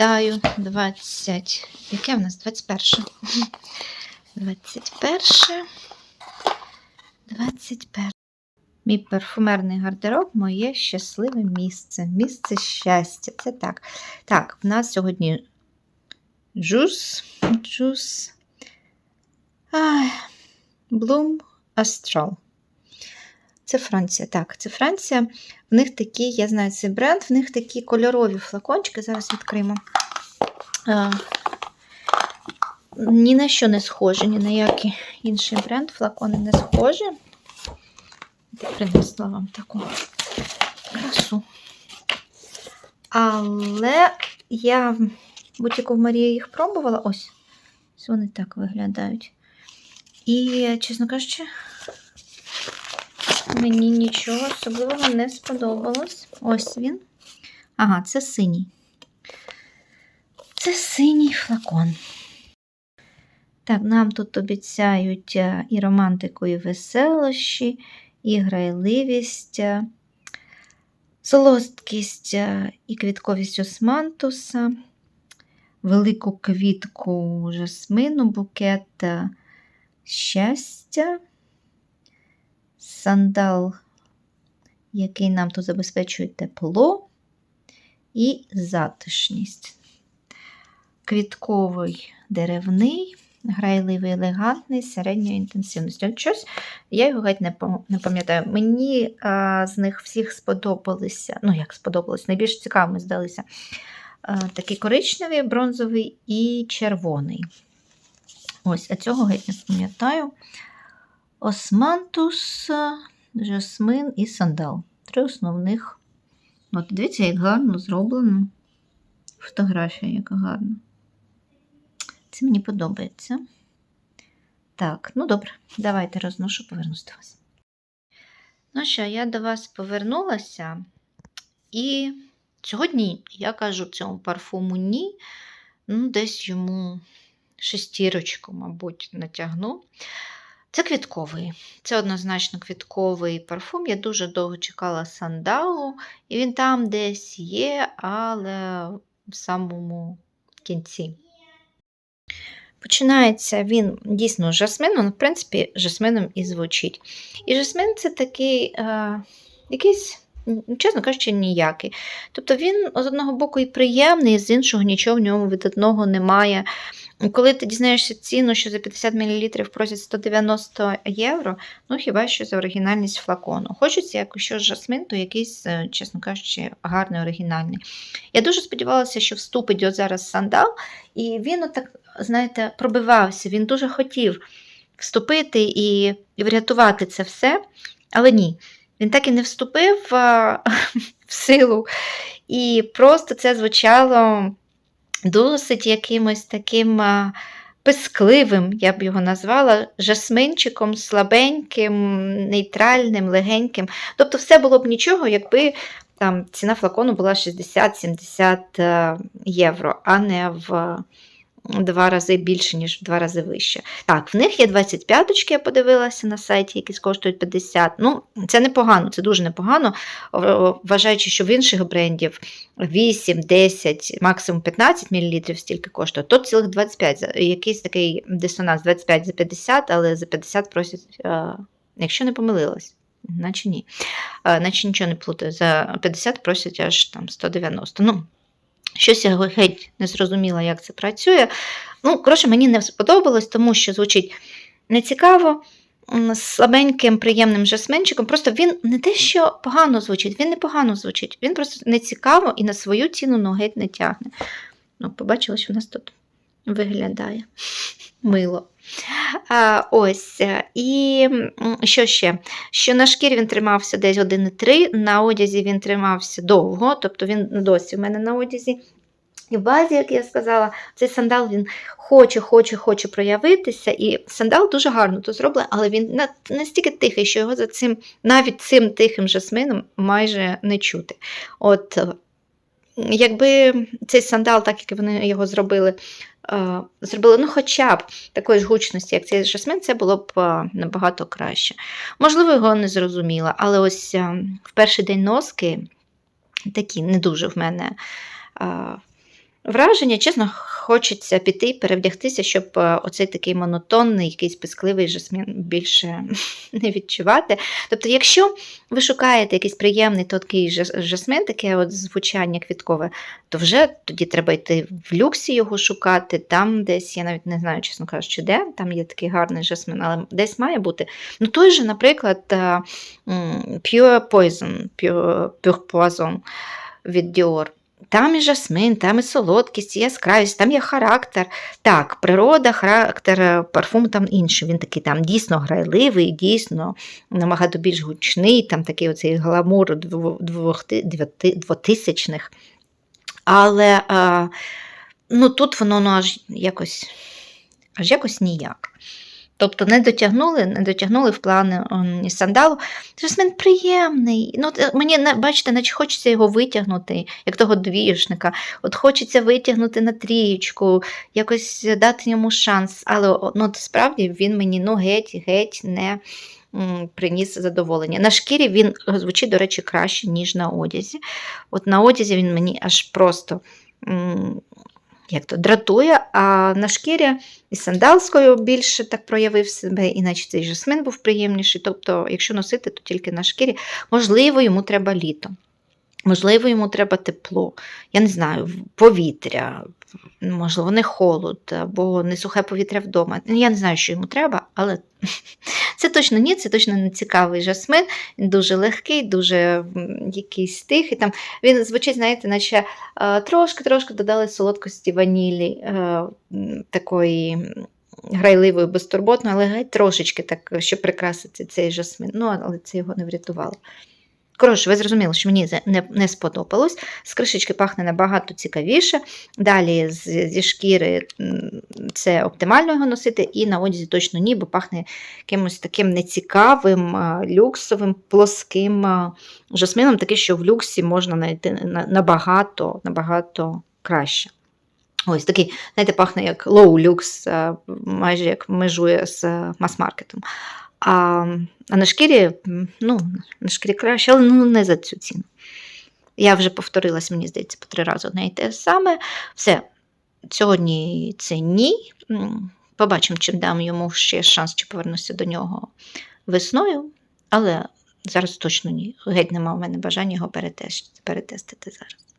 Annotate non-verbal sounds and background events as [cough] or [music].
Вітаю 20. Яке в нас 21? 21. 21. Мій парфумерний гардероб моє щасливе місце. Місце щастя. Це так. Так, в нас сьогодні джус. Джус. Bloom Astral. Це Франція. Так, це Франція. В них такі, я знаю цей бренд, в них такі кольорові флакончики. Зараз відкриємо. А, ні на що не схожі, ні на який інший бренд. Флакони не схожі. Принесла вам таку красу. Але я в бутіку в Марії їх пробувала. Ось. Ось вони так виглядають. І, чесно кажучи, Мені нічого особливого не сподобалось. Ось він. Ага, це синій. Це синій флакон. Так, нам тут обіцяють е, і романтику, і веселощі, і грайливість, е, солодкість е, і квітковість османтуса, велику квітку жасмину, букет щастя сандал, який нам тут забезпечує тепло і затишність. Квітковий деревний, грайливий, елегантний, середньої інтенсивності. Щось, я його геть не пам'ятаю. Мені а, з них всіх сподобалися, ну як сподобалось, найбільш цікавими здалися а, такий коричневий, бронзовий і червоний. Ось, а цього геть не пам'ятаю. Османтус, жасмин і сандал. Три основних. От, дивіться, як гарно зроблено. Фотографія, яка гарна. Це мені подобається. Так, ну добре, давайте розношу, повернусь до вас. Ну що, я до вас повернулася, і сьогодні я кажу цьому парфуму ні. Ну, десь йому шестірочку, мабуть, натягну. Це квітковий. Це однозначно квітковий парфум. Я дуже довго чекала сандалу, і він там десь є, але в самому кінці. Починається він дійсно з ну, в принципі, жасмином і звучить. І жасмин це такий е, якийсь, чесно кажучи, ніякий. Тобто він з одного боку і приємний, з іншого нічого в ньому від одного немає. Коли ти дізнаєшся ціну, що за 50 мл просять 190 євро, ну хіба що за оригінальність флакону. Хочеться, якщо жасмин, то якийсь, е, чесно кажучи, гарний оригінальний. Я дуже сподівалася, що вступить от зараз сандал, і він отак, знаєте, пробивався. Він дуже хотів вступити і, врятувати це все, але ні. Він так і не вступив а, [laughs] в силу, і просто це звучало досить якимось таким пискливим, я б його назвала, жасминчиком, слабеньким, нейтральним, легеньким. Тобто, все було б нічого, якби там ціна флакону була 60-70 е, євро, а не в два рази більше, ніж в два рази вище. Так, в них є 25-очки, я подивилася на сайті, які коштують 50. Ну, це непогано, це дуже непогано, вважаючи, що в інших брендів 8, 10, максимум 15 мл стільки коштує, то цілих 25. Якийсь такий дисонанс 25 за 50, але за 50 просять, е, якщо не помилилась. Наче ні. Е, Наче нічого не плутаю. За 50 просять аж там 190. Ну, щось я геть не зрозуміла, як це працює. Ну, коротше, мені не сподобалось, тому що звучить нецікаво, слабеньким, приємним жасменчиком. Просто він не те, що погано звучить, він не погано звучить. Він просто нецікаво і на свою ціну ну, не тягне. Ну, побачили, що в нас тут виглядає мило. А, ось. е, І що ще? Що на шкірі він тримався десь години три, на одязі він тримався довго, тобто він досі в мене на одязі. І в базі, як я сказала, цей сандал він хоче, хоче, хоче проявитися. І сандал дуже гарно тут зроблений, але він настільки тихий, що його за цим, навіть цим тихим жасмином майже не чути. От, якби цей сандал, так як вони його зробили, е, зробили ну, хоча б такої ж гучності, як цей жасмин, це було б е, набагато краще. Можливо, його не зрозуміла, але ось е, в перший день носки такі не дуже в мене. враження, чесно, хочеться піти перевдягтися, щоб е, оцей такий монотонний, якийсь пискливий жасмін більше [laughs] не відчувати. Тобто, якщо ви шукаєте якийсь приємний такий жас- жасмин, таке от звучання квіткове, то вже тоді треба йти в люксі його шукати. Там десь, я навіть не знаю, чесно кажучи, де, там є такий гарний жасмин, але десь має бути. Ну, той же, наприклад, е, Pure Poison, Pure Poison від Dior. Там і жасмин, там і солодкість, і яскравість, там є характер. Так, природа, характер, е, парфум там інший. Він такий там дійсно грайливий, дійсно набагато більш гучний, там такий оцей гламур двотисячних. Але а, ну, тут воно ну, аж якось аж якось ніяк. Тобто не дотягнули, не дотягнули в плани сандалу. Жасмин приємний. Ну, е, мені, бачите, наче хочеться його витягнути, як того двіжника. От хочеться витягнути на трієчку, якось дати йому шанс. Але ну, справді він мені ну, геть, геть не приніс задоволення. На шкірі він е, звучить, до речі, краще, ніж на одязі. От на одязі він мені аж просто. Як то дратує, а на шкірі і сандалською більше так проявив себе, іначе цей жасмин був приємніший. Тобто, якщо носити, то тільки на шкірі. Можливо, йому треба літо. Можливо, йому треба тепло. Я не знаю, повітря, можливо, не холод, або не сухе повітря вдома. Я не знаю, що йому треба, але [laughs] це точно ні, це точно не цікавий жасмин. Дуже легкий, дуже якийсь тихий. Там він звучить, знаєте, наче е, трошки-трошки додали солодкості ванілі, е, такої м, грайливої, безтурботної, але геть трошечки так, щоб прикрасити цей жасмин. Ну, але це його не врятувало. Коротше, ви зрозуміли, що мені це не, не сподобалось. З кришечки пахне набагато цікавіше. Далі з, зі шкіри це оптимально його носити, і на одязі точно ні, бо пахне якимось таким нецікавим, люксовим, плоским жасмином, таке, що в люксі можна знайти набагато, набагато краще. Ось такий, знаєте, пахне як low люкс, майже як межує з мас-маркетом. А, а на шкірі, ну, на шкірі краще, але ну, не за цю ціну. Я вже повторилась, мені здається, по три рази одне і те саме. Все, сьогодні це ні. Побачимо, чим дам йому ще шанс, чи повернуся до нього весною, але зараз точно ні. Геть нема в мене бажання його перетестити зараз.